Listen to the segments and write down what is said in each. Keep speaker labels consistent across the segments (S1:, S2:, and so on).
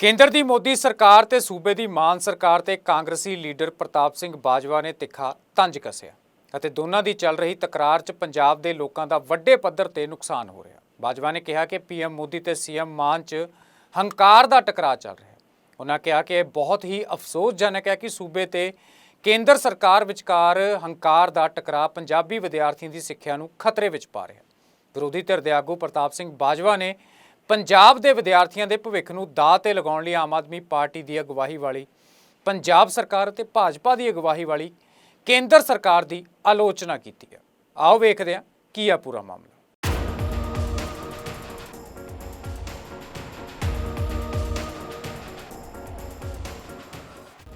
S1: ਕੇਂਦਰ ਦੀ ਮੋਦੀ ਸਰਕਾਰ ਤੇ ਸੂਬੇ ਦੀ ਮਾਨ ਸਰਕਾਰ ਤੇ ਕਾਂਗਰਸੀ ਲੀਡਰ ਪ੍ਰਤਾਪ ਸਿੰਘ ਬਾਜਵਾ ਨੇ ਤਿੱਖਾ ਤੰਜ ਕੱਸਿਆ ਅਤੇ ਦੋਨਾਂ ਦੀ ਚੱਲ ਰਹੀ ਤਕਰਾਰ 'ਚ ਪੰਜਾਬ ਦੇ ਲੋਕਾਂ ਦਾ ਵੱਡੇ ਪੱਧਰ ਤੇ ਨੁਕਸਾਨ ਹੋ ਰਿਹਾ। ਬਾਜਵਾ ਨੇ ਕਿਹਾ ਕਿ ਪੀਐਮ ਮੋਦੀ ਤੇ ਸੀਐਮ ਮਾਨ 'ਚ ਹੰਕਾਰ ਦਾ ਟਕਰਾਅ ਚੱਲ ਰਿਹਾ ਉਹਨਾਂ ਕਿਹਾ ਕਿ ਇਹ ਬਹੁਤ ਹੀ ਅਫਸੋਸਜਨਕ ਹੈ ਕਿ ਸੂਬੇ ਤੇ ਕੇਂਦਰ ਸਰਕਾਰ ਵਿਚਕਾਰ ਹੰਕਾਰ ਦਾ ਟਕਰਾਅ ਪੰਜਾਬੀ ਵਿਦਿਆਰਥੀਆਂ ਦੀ ਸਿੱਖਿਆ ਨੂੰ ਖਤਰੇ ਵਿੱਚ ਪਾ ਰਿਹਾ ਵਿਰੋਧੀ ਧਿਰ ਦੇ ਆਗੂ ਪ੍ਰਤਾਪ ਸਿੰਘ ਬਾਜਵਾ ਨੇ ਪੰਜਾਬ ਦੇ ਵਿਦਿਆਰਥੀਆਂ ਦੇ ਭਵਿੱਖ ਨੂੰ ਦਾਅ ਤੇ ਲਗਾਉਣ ਲਈ ਆਮ ਆਦਮੀ ਪਾਰਟੀ ਦੀ ਅਗਵਾਈ ਵਾਲੀ, ਪੰਜਾਬ ਸਰਕਾਰ ਅਤੇ ਭਾਜਪਾ ਦੀ ਅਗਵਾਈ ਵਾਲੀ ਕੇਂਦਰ ਸਰਕਾਰ ਦੀ ਆਲੋਚਨਾ ਕੀਤੀ ਹੈ। ਆਓ ਵੇਖਦੇ ਹਾਂ ਕੀ ਆ ਪੂਰਾ ਮਾਮਲਾ।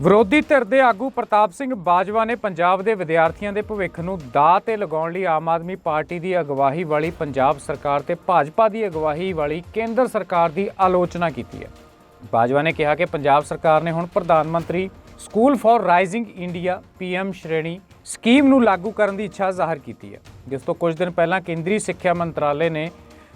S1: ਵਿਰੋਧੀ ਧਿਰ ਦੇ ਆਗੂ ਪ੍ਰਤਾਪ ਸਿੰਘ ਬਾਜਵਾ ਨੇ ਪੰਜਾਬ ਦੇ ਵਿਦਿਆਰਥੀਆਂ ਦੇ ਭਵਿੱਖ ਨੂੰ ਦਾਅ ਤੇ ਲਗਾਉਣ ਲਈ ਆਮ ਆਦਮੀ ਪਾਰਟੀ ਦੀ ਅਗਵਾਈ ਵਾਲੀ ਪੰਜਾਬ ਸਰਕਾਰ ਤੇ ਭਾਜਪਾ ਦੀ ਅਗਵਾਈ ਵਾਲੀ ਕੇਂਦਰ ਸਰਕਾਰ ਦੀ ਆਲੋਚਨਾ ਕੀਤੀ ਹੈ। ਬਾਜਵਾ ਨੇ ਕਿਹਾ ਕਿ ਪੰਜਾਬ ਸਰਕਾਰ ਨੇ ਹੁਣ ਪ੍ਰਧਾਨ ਮੰਤਰੀ school for rising India, PM ਸ਼੍ਰੇਣੀ ਸਕੀਮ ਨੂੰ ਲਾਗੂ ਕਰਨ ਦੀ ਇੱਛਾ ਜ਼ਾਹਰ ਕੀਤੀ ਹੈ। ਜਿਸ ਤੋਂ ਕੁਝ ਦਿਨ ਪਹਿਲਾਂ ਕੇਂਦਰੀ ਸਿੱਖਿਆ ਮੰਤਰਾਲੇ ਨੇ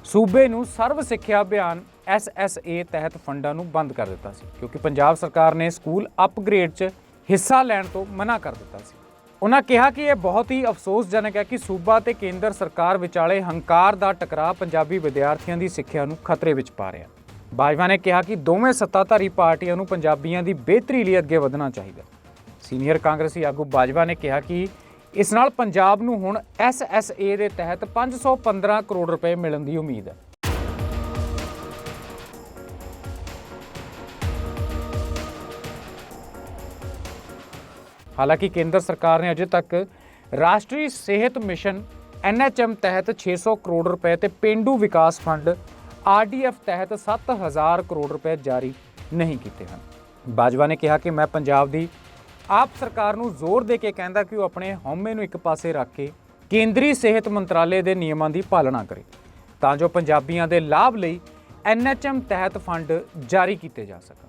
S1: ਸੂਬੇ ਨੂੰ ਸਰਵ ਸਿੱਖਿਆ ਅਭਿਆਨ ਐਸਐਸਏ ਤਹਿਤ ਫੰਡਾਂ ਨੂੰ ਬੰਦ ਕਰ ਦਿੱਤਾ ਸੀ, ਕਿਉਂਕਿ ਪੰਜਾਬ ਸਰਕਾਰ ਨੇ ਸਕੂਲ ਅਪਗ੍ਰੇਡ 'ਚ ਹਿੱਸਾ ਲੈਣ ਤੋਂ ਮਨਾ ਕਰ ਦਿੱਤਾ ਸੀ। ਉਹਨਾਂ ਕਿਹਾ ਕਿ ਇਹ ਬਹੁਤ ਹੀ ਅਫਸੋਸਜਨਕ ਹੈ ਕਿ ਸੂਬਾ ਤੇ ਕੇਂਦਰ ਸਰਕਾਰ ਵਿਚਾਲੇ ਹੰਕਾਰ ਦਾ ਟਕਰਾਅ ਪੰਜਾਬੀ ਵਿਦਿਆਰਥੀਆਂ ਦੀ ਸਿੱਖਿਆ ਨੂੰ ਖਤਰੇ ਵਿੱਚ ਪਾ ਰਿਹਾ ਬਾਜਵਾ ਨੇ ਕਿਹਾ ਕਿ ਦੋਵੇਂ ਸੱਤਾਧਾਰੀ ਪਾਰਟੀਆਂ ਨੂੰ ਪੰਜਾਬੀਆਂ ਦੀ ਬਿਹਤਰੀ ਲਈ ਅੱਗੇ ਵਧਣਾ ਚਾਹੀਦਾ ਸੀਨੀਅਰ ਕਾਂਗਰਸੀ ਆਗੂ ਬਾਜਵਾ ਨੇ ਕਿਹਾ ਕਿ ਇਸ ਨਾਲ ਪੰਜਾਬ ਨੂੰ ਹੁਣ ਐਸਐਸਏ ਦੇ ਤਹਿਤ 515 ਕਰੋੜ ਰੁਪਏ ਮਿਲਣ ਦੀ ਉਮੀਦ ਹੈ। ਹਾਲਾਂਕਿ ਕੇਂਦਰ ਸਰਕਾਰ ਨੇ ਅਜੇ ਤੱਕ ਰਾਸ਼ਟਰੀ ਸਿਹਤ ਮਿਸ਼ਨ ਐਨਐਚਐਮ ਤਹਿਤ 600 ਕਰੋੜ ਰੁਪਏ ਤੇ ਪਿੰਡੂ ਵਿਕਾਸ ਫੰਡ ਆਰਡੀਐਫ ਤਹਿਤ 7000 ਕਰੋੜ ਰੁਪਏ ਜਾਰੀ ਨਹੀਂ ਕੀਤੇ ਹਨ। ਬਾਜਵਾ ਨੇ ਕਿਹਾ ਕਿ ਮੈਂ ਪੰਜਾਬ ਦੀ ਆਪ ਸਰਕਾਰ ਨੂੰ ਜ਼ੋਰ ਦੇ ਕੇ ਕਹਿੰਦਾ ਕਿ ਉਹ ਆਪਣੇ ਹਉਮੈ ਨੂੰ ਇੱਕ ਪਾਸੇ ਰੱਖ ਕੇ ਕੇਂਦਰੀ ਸਿਹਤ ਮੰਤਰਾਲੇ ਦੇ ਨਿਯਮਾਂ ਦੀ ਪਾਲਣਾ ਕਰੇ, ਤਾਂ ਜੋ ਪੰਜਾਬੀਆਂ ਦੇ ਲਾਭ ਲਈ ਐਨਐਚਐਮ ਤਹਿਤ ਫੰਡ ਜਾਰੀ ਕੀਤੇ ਜਾ ਸਕਣ।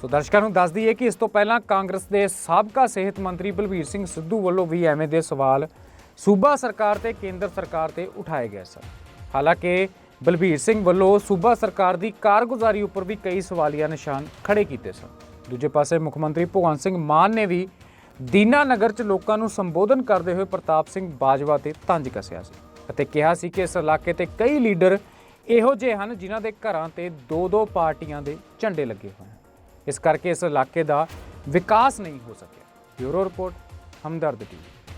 S1: ਸੋ ਦਰਸ਼ਕਾਂ ਨੂੰ ਦੱਸ ਦਈਏ ਕਿ ਇਸ ਤੋਂ ਪਹਿਲਾਂ ਕਾਂਗਰਸ ਦੇ ਸਾਬਕਾ ਸਿਹਤ ਮੰਤਰੀ ਬਲਬੀਰ ਸਿੰਘ ਸਿੱਧੂ ਵੱਲੋਂ ਵੀ ਐਵੇਂ ਦੇ ਸਵਾਲ ਸੂਬਾ ਸਰਕਾਰ ਤੇ ਕੇਂਦਰ ਸਰਕਾਰ ਤੇ ਉਠਾਏ ਗਏ ਸਨ। ਹਾਲਾਂਕਿ ਬਲਬੀਰ ਸਿੰਘ ਵੱਲੋਂ ਸੂਬਾ ਸਰਕਾਰ ਦੀ ਕਾਰਗੁਜ਼ਾਰੀ ਉੱਪਰ ਵੀ ਕਈ ਸਵਾਲੀਆ ਨਿਸ਼ਾਨ ਖੜੇ ਕੀਤੇ ਸਨ। ਦੂਜੇ ਪਾਸੇ ਮੁੱਖ ਮੰਤਰੀ ਭਗਵੰਤ ਸਿੰਘ ਮਾਨ ਨੇ ਵੀ ਦੀਨਾ ਨਗਰ 'ਚ ਲੋਕਾਂ ਨੂੰ ਸੰਬੋਧਨ ਕਰਦੇ ਹੋਏ ਪ੍ਰਤਾਪ ਸਿੰਘ ਬਾਜਵਾ ਤੇ ਤੰਜ ਕੱਸਿਆ ਸੀ ਅਤੇ ਕਿਹਾ ਸੀ ਕਿ ਇਸ ਇਲਾਕੇ ਤੇ ਕਈ ਲੀਡਰ ਇਹੋ ਜਿਹੇ ਹਨ ਜਿਨ੍ਹਾਂ ਦੇ ਘਰਾਂ ਤੇ ਦੋ ਦੋ ਪਾਰਟੀਆਂ ਦੇ ਝੰਡੇ ਲੱਗੇ ਹੋਏ ਹਨ। ਇਸ ਕਰਕੇ ਇਸ ਇਲਾਕੇ ਦਾ ਵਿਕਾਸ ਨਹੀਂ ਹੋ ਸਕਿਆ। Bureau report, Hamdard TV.